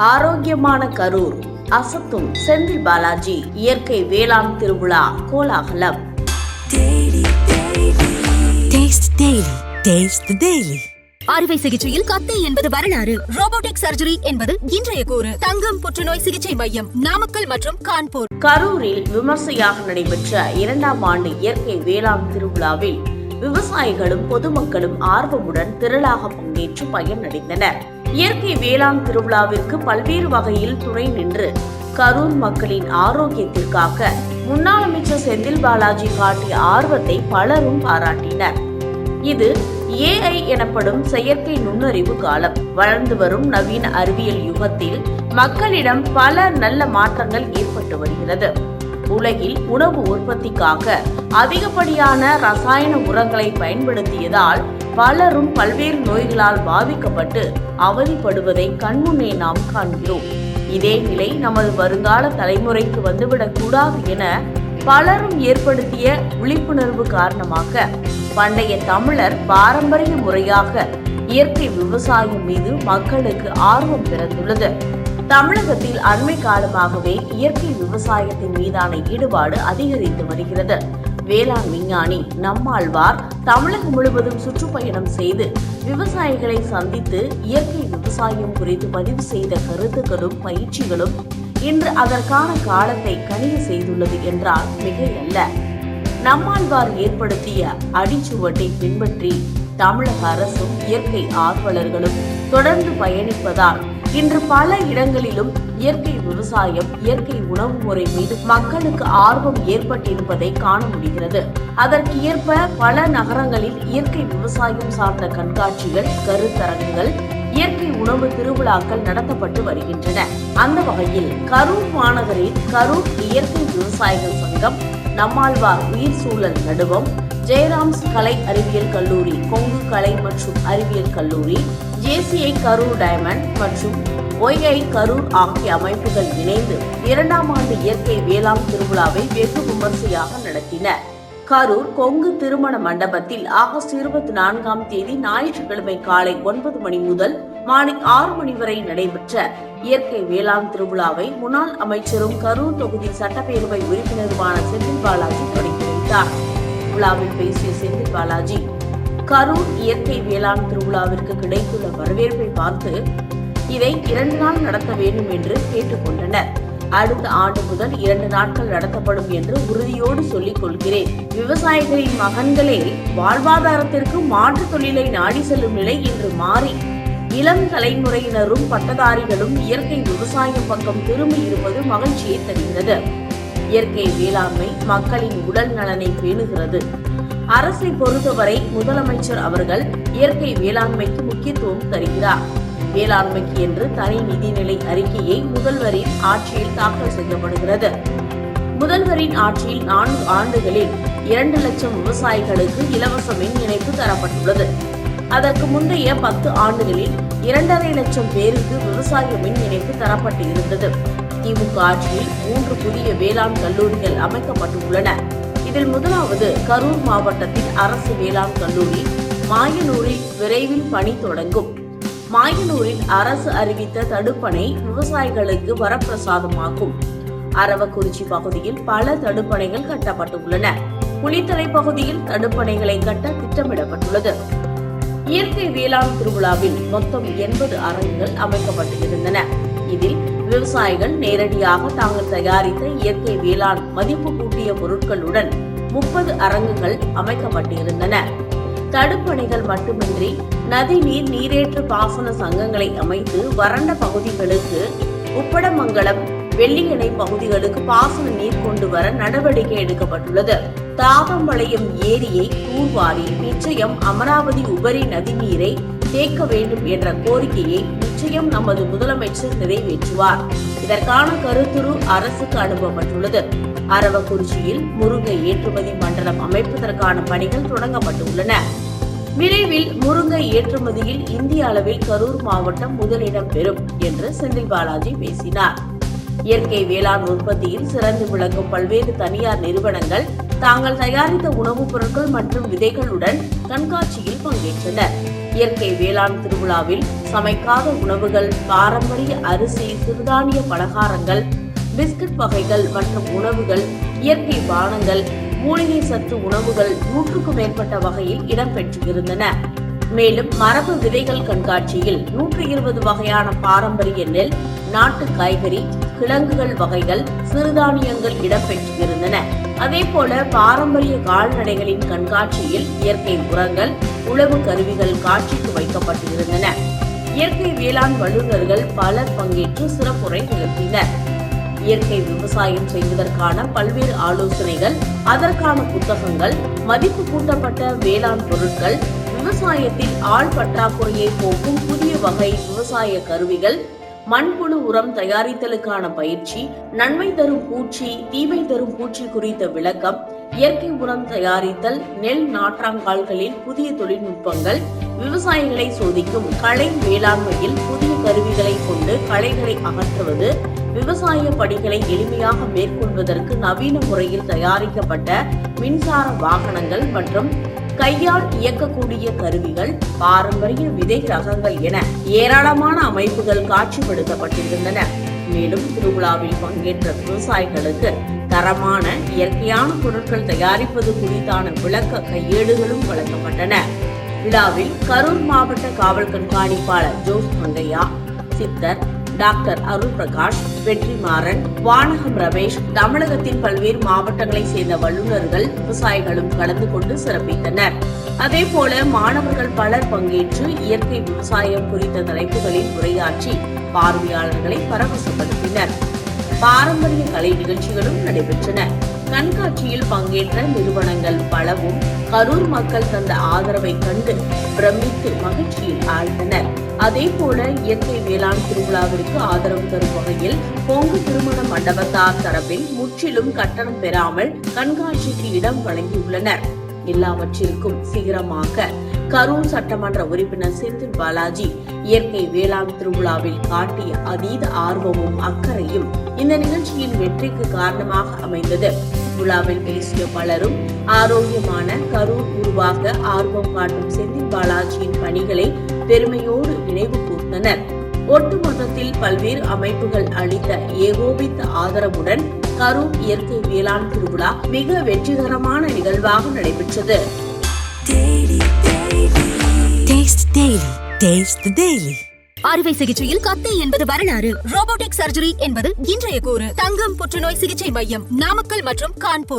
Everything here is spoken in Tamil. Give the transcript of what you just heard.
ஆரோக்கியமான கரூர் அசத்தும் செந்தில் பாலாஜி இயற்கை வேளாண் திருவிழா கோலாகலம். Taste Daily. Taste the Daily. அறுவை சிகிச்சையில் கத்தை என்பது வரலாறு. ரோபோட்டிக் சர்ஜரி என்பது இன்றைய கூறு. தங்கம் புற்றுநோய் சிகிச்சை மையம் நாமக்கல் மற்றும் கான்பூர். கரூரில் விமர்சையாக நடைபெற்ற இரண்டாம் ஆண்டு இயற்கை வேளாண் திருவிழாவில் விவசாயிகளும் பொதுமக்களும் ஆர்வமுடன் திரளாக பங்கேற்று பயனடைந்தனர். இயற்கை வேளாண் திருவிழாவிற்கு பல்வேறு வகையில் துணை நின்று கரூர் மக்களின் ஆரோக்கியத்திற்காக முன்னாள் அமைச்சர் செந்தில் பாலாஜி காட்டிய ஆர்வத்தை பலரும் பாராட்டினர். இது ஏஐ எனப்படும் செயற்கை நுண்ணறிவு காலம். வளர்ந்து வரும் நவீன அறிவியல் யுகத்தில் மக்களிடம் பல நல்ல மாற்றங்கள் ஏற்பட்டு வருகிறது. உலகில் உணவு உற்பத்திக்காக அதிகப்படியான ரசாயன உரங்களை பயன்படுத்தியதால் பலரும் பல்வேறு நோய்களால் பாதிக்கப்பட்டு அவதிப்படுவதை கண்முன்னே நாம் காண்கிறோம். இதே நிலை நமது வருங்கால தலைமுறைக்கு வந்துவிடக் கூடாது என பலரும் ஏற்படுத்திய விழிப்புணர்வு காரணமாக பண்டைய தமிழர் பாரம்பரிய முறையாக இயற்கை விவசாயம் மீது மக்களுக்கு ஆர்வம் பிறந்துள்ளது. தமிழகத்தில் அண்மை காலமாகவே இயற்கை விவசாயத்தின் மீதான ஈடுபாடு அதிகரித்து வருகிறது. வேளாண் விஞ்ஞானி நம்மாழ்வார் தமிழகம் முழுவதும் சுற்றுப்பயணம் செய்து விவசாயிகளை சந்தித்து இயற்கை விவசாயம் குறித்து பதிவு செய்த கருத்துக்களும் பயிற்சிகளும் இன்று அதற்கான காலத்தை கணிய செய்துள்ளது என்றால் மிகையல்ல. நம்மாழ்வார் ஏற்படுத்திய அடிச்சுவட்டை பின்பற்றி தமிழக அரசும் இயற்கை ஆர்வலர்களும் தொடர்ந்து பயணிப்பதால் இன்று பல இடங்களிலும் இயற்கை விவசாயம் இயற்கை உணவு முறை மீது மக்களுக்கு ஆர்வம் ஏற்பட்டிருப்பதை காண முடிகிறது. அதற்கு ஏற்ப பல நகரங்களில் இயற்கை விவசாயம் சார்ந்த கண்காட்சிகள் கருத்தரங்குகள் இயற்கை உணவு திருவிழாக்கள் நடத்தப்பட்டு வருகின்றன. அந்த வகையில் கரூர் மாநகரில் கரூர் இயற்கை விவசாயிகள் சங்கம் நம்மாழ்வார் உயிர் சூழல் நடுவம் ஜெயராம்ஸ் கலை அறிவியல் கல்லூரி கொங்கு கலை மற்றும் அறிவியல் கல்லூரி ஜேசிஐ கரூர் டைமண்ட் மற்றும் ஒய்ஐ கரூர் ஆகிய அமைப்புகள் இணைந்து இரண்டாம் ஆண்டு இயற்கை வேளாண் திருவிழாவை வெகு விமர்சையாக நடத்தின கரூர் கொங்கு திருமண மண்டபத்தில் ஆகஸ்ட் இருபத்தி நான்காம் தேதி ஞாயிற்றுக்கிழமை காலை ஒன்பது மணி முதல் மாலை ஆறு மணி வரை நடைபெற்ற இயற்கை வேளாண் திருவிழாவை முன்னாள் அமைச்சரும் கரூர் தொகுதி சட்டப்பேரவை உறுப்பினருமான செந்தில் பாலாஜி தொடங்கி வைத்தார். விழாவில் பேசிய செந்தில் பாலாஜி கரூர் இயற்கை வேளாண் திருவிழாவிற்கு கிடைத்துள்ள வரவேற்பை பார்த்து இதை இரண்டு நாள் நடத்த வேண்டும் என்று கேட்டுக்கொண்டனர் அடுத்த ஆண்டு முதல் இரண்டு நாட்கள் நடத்தப்படும் என்று உறுதியோடு சொல்லிக் கொள்கிறேன். விவசாயிகளின் மகன்களே வாழ்வாதாரத்திற்கு மாற்று தொழிலை நாடி செல்லும் நிலை இன்று மாறி இளம் தலைமுறையினரும் பட்டதாரிகளும் இயற்கை விவசாயம் பக்கம் திரும்பி இருப்பது மகிழ்ச்சியை தருகிறது. இயற்கை வேளாண்மை மக்களின் உடல் நலனை பேணுகிறது. அரசை பொறுத்தவரை முதலமைச்சர் அவர்கள் இயற்கை வேளாண்மைக்கு முக்கியத்துவம் தருகிறார். வேளாண்மைக்கு என்று தனி நிதிநிலை அறிக்கையை முதல்வரின் ஆட்சியில் தாக்கல் செய்யப்படுகிறது. முதல்வரின் ஆட்சியில் நான்கு ஆண்டுகளில் இரண்டு லட்சம் விவசாயிகளுக்கு இலவச மின் இணைப்பு தரப்பட்டுள்ளது. அதற்கு முந்தைய பத்து ஆண்டுகளில் இரண்டரை லட்சம் பேருக்கு விவசாய மின் இணைப்பு தரப்பட்டு இருந்தது திமுக ஆட்சியில் மூன்று புதிய வேளாண் கல்லூரிகள் அமைக்கப்பட்டுள்ளன. இதில் முதலாவது கரூர் மாவட்டத்தில் அரசு வேளாண் கல்லூரி மாயனூரில் விரைவில் பணி தொடங்கும். மாயனூரில் அரசு அறிவித்த தடுப்பணை விவசாயிகளுக்கு வரப்பிரசாதமாகும். அரவக்குறிச்சி பகுதியில் பல தடுப்பணைகள் கட்டப்பட்டுள்ளன. புலித்தலை பகுதியில் தடுப்பணைகளை கட்ட திட்டமிடப்பட்டுள்ளது. இயற்கை வேளாண் திருவிழாவில் மொத்தம் எண்பது அரங்குகள் அமைக்கப்பட்டு இருந்தன இதில் விவசாயிகள் நேரடியாக தாங்கள் தயாரித்த இயற்கை வேளாண் மதிப்பு கூட்டிய பொருட்களுடன் முப்பது அரங்குகள் அமைக்கப்பட்டிருந்தன. தடுப்பணைகள் மட்டுமின்றி நதிநீர் நீரேற்று பாசன சங்கங்களை அமைத்து வறண்ட பகுதிகளுக்கு உப்படமங்கலம் வெள்ளியணை பகுதிகளுக்கு பாசன நீர் கொண்டு வர நடவடிக்கை எடுக்கப்பட்டுள்ளது. தாகம்பாளையம் ஏரியை தூர்வாரி நிச்சயம் அமராவதி உபரி நதிநீரை தேக்க வேண்டும் என்ற கோரிக்கையை நிச்சயம் நமது முதலமைச்சர் நிறைவேற்றுவார். இதற்கான கருத்துரு அரசுக்கு அனுப்பப்பட்டுள்ளது. அரவக்குறிச்சியில் முருங்கை ஏற்றுமதி மண்டலம் அமைப்பதற்கான பணிகள் தொடங்கப்பட்டுள்ளன. விரைவில் முருங்கை ஏற்றுமதியில் இந்திய அளவில் கரூர் மாவட்டம் முதலிடம் பெறும் என்று செந்தில் பாலாஜி பேசினார். இயற்கை வேளாண் உற்பத்தியில் சிறந்து விளங்கும் பல்வேறு தனியார் நிறுவனங்கள் தாங்கள் தயாரித்த உணவுப் பொருட்கள் மற்றும் விதைகளுடன் கண்காட்சியில் பங்கேற்றனர். இயற்கை வேளாண் திருவிழாவில் சமைக்காத உணவுகள் பாரம்பரிய அரிசி சிறுதானிய பலகாரங்கள் பிஸ்கட் வகைகள் மற்றும் உணவுகள் இயற்கை பானங்கள் மூலிகை சத்து உணவுகள் நூற்றுக்கும் மேற்பட்ட வகையில் இடம்பெற்றிருந்தன. மேலும் மரபு விதைகள் கண்காட்சியில் நூற்றி இருபது வகையான பாரம்பரிய நெல் நாட்டு காய்கறி கிழங்குகள் வகைகள் சிறுதானியங்கள் இடம்பெற்றிருந்தன. அதே போல பாரம்பரிய கால்நடைகளின் கண்காட்சியில் இயற்கை உரங்கள் உழவு கருவிகள் காட்சிக்கு வைக்கப்பட்டிருந்தன. இயற்கை வேளாண் வல்லுநர்கள் பலர் பங்கேற்று சிறப்புரை நிகழ்த்தினர். இயற்கை விவசாயம் செய்வதற்கான பல்வேறு ஆலோசனைகள் அதற்கான புத்தகங்கள் மதிப்பு கூட்டப்பட்ட வேளாண் பொருட்கள் விவசாயத்தில் ஆள் பற்றாக்குறையை போக்கும் புதிய வகை விவசாய கருவிகள் மண்புழு உரம் தயாரித்தலுக்கான பயிற்சி நன்மை தரும் பூச்சி தீமை தரும் பூச்சி குறித்த விளக்கம் இயற்கை உரம் தயாரித்தல் நெல் நாற்றாங்கால்களில் புதிய தொழில்நுட்பங்கள் விவசாயிகளை சோதிக்கும் களை வேளாண்மையில் புதிய கருவிகளை கொண்டு களைகளை அகற்றுவது விவசாய பணிகளை எளிமையாக மேற்கொள்வதற்கு நவீன முறையில் தயாரிக்கப்பட்ட மின்சார வாகனங்கள் மற்றும் கையால் இயக்கக்கூடிய கருவிகள் பாரம்பரிய விதை ரகங்கள் என ஏராளமான அமைப்புகள் காட்சிப்படுத்தப்பட்டிருந்தன. மேலும் திருவிழாவில் பங்கேற்ற விவசாயிகளுக்கு தரமான இயற்கையான பொருட்கள் தயாரிப்பது குறித்தான விளக்க கையேடுகளும் வழங்கப்பட்டன. விழாவில் கரூர் மாவட்ட காவல் கண்காணிப்பாளர் ஜோஸ் மங்கையா சித்தர் டாக்டர் அருள் பிரகாஷ் வெற்றிமாறன் வானகம் ரமேஷ் தமிழகத்தின் பல்வேறு மாவட்டங்களைச் சேர்ந்த வல்லுநர்கள் விவசாயிகளும் கலந்து கொண்டு சிறப்பித்தனர். அதேபோல மாணவர்கள் பலர் பங்கேற்று இயற்கை விவசாயம் குறித்த தலைப்புகளில் உரையாற்றி பார்வையாளர்களை பரவசப்படுத்தினர். பாரம்பரிய கலை நிகழ்ச்சிகளும் நடைபெற்றன. கண்காட்சியில் பங்கேற்ற நிறுவனங்கள் பலவும் கரூர் மக்கள் தந்த ஆதரவை கண்டு பிரமித்து மகிழ்ச்சியில் ஆழ்ந்தனர். அதே போல இயற்கை வேளாண் திருவிழாவிற்கு ஆதரவு தரும் வகையில் பொங்கு திருமண மண்டபத்தார் தரப்பில் முற்றிலும் கட்டணம் பெறாமல் கண்காட்சிக்கு இடம் வழங்கியுள்ளனர். எல்லாவற்றிற்கும் சிகரமாக கரூர் சட்டமன்ற உறுப்பினர் செந்தில் பாலாஜி இயற்கை வேளாண் திருவிழாவில் காட்டிய அதீத ஆர்வமும் அக்கறையும் இந்த நிகழ்ச்சியின் வெற்றிக்கு காரணமாக அமைந்தது. விழாவில் பேசிய பலரும் ஆரோக்கியமான கரூர் உருவாக ஆர்வம் காட்டும் செந்தில் பாலாஜியின் பணிகளை பெருமையோடு நினைவு கூர்ந்தனர். ஒட்டுமொத்தத்தில் பல்வேறு அமைப்புகள் அளித்த ஏகோபித்த ஆதரவுடன் கரூர் இயற்கை வேளாண் திருவிழா மிக வெற்றிகரமான நிகழ்வாக நடைபெற்றது. Taste the Daily. Taste the Daily. அறுவை சிகிச்சையில் கத்தை என்பது வரலாறு. ரோபோட்டிக் சர்ஜரி என்பது இன்றைய கூறு. தங்கம் புற்றுநோய் சிகிச்சை மையம் நாமக்கல் மற்றும் கான்பூர்.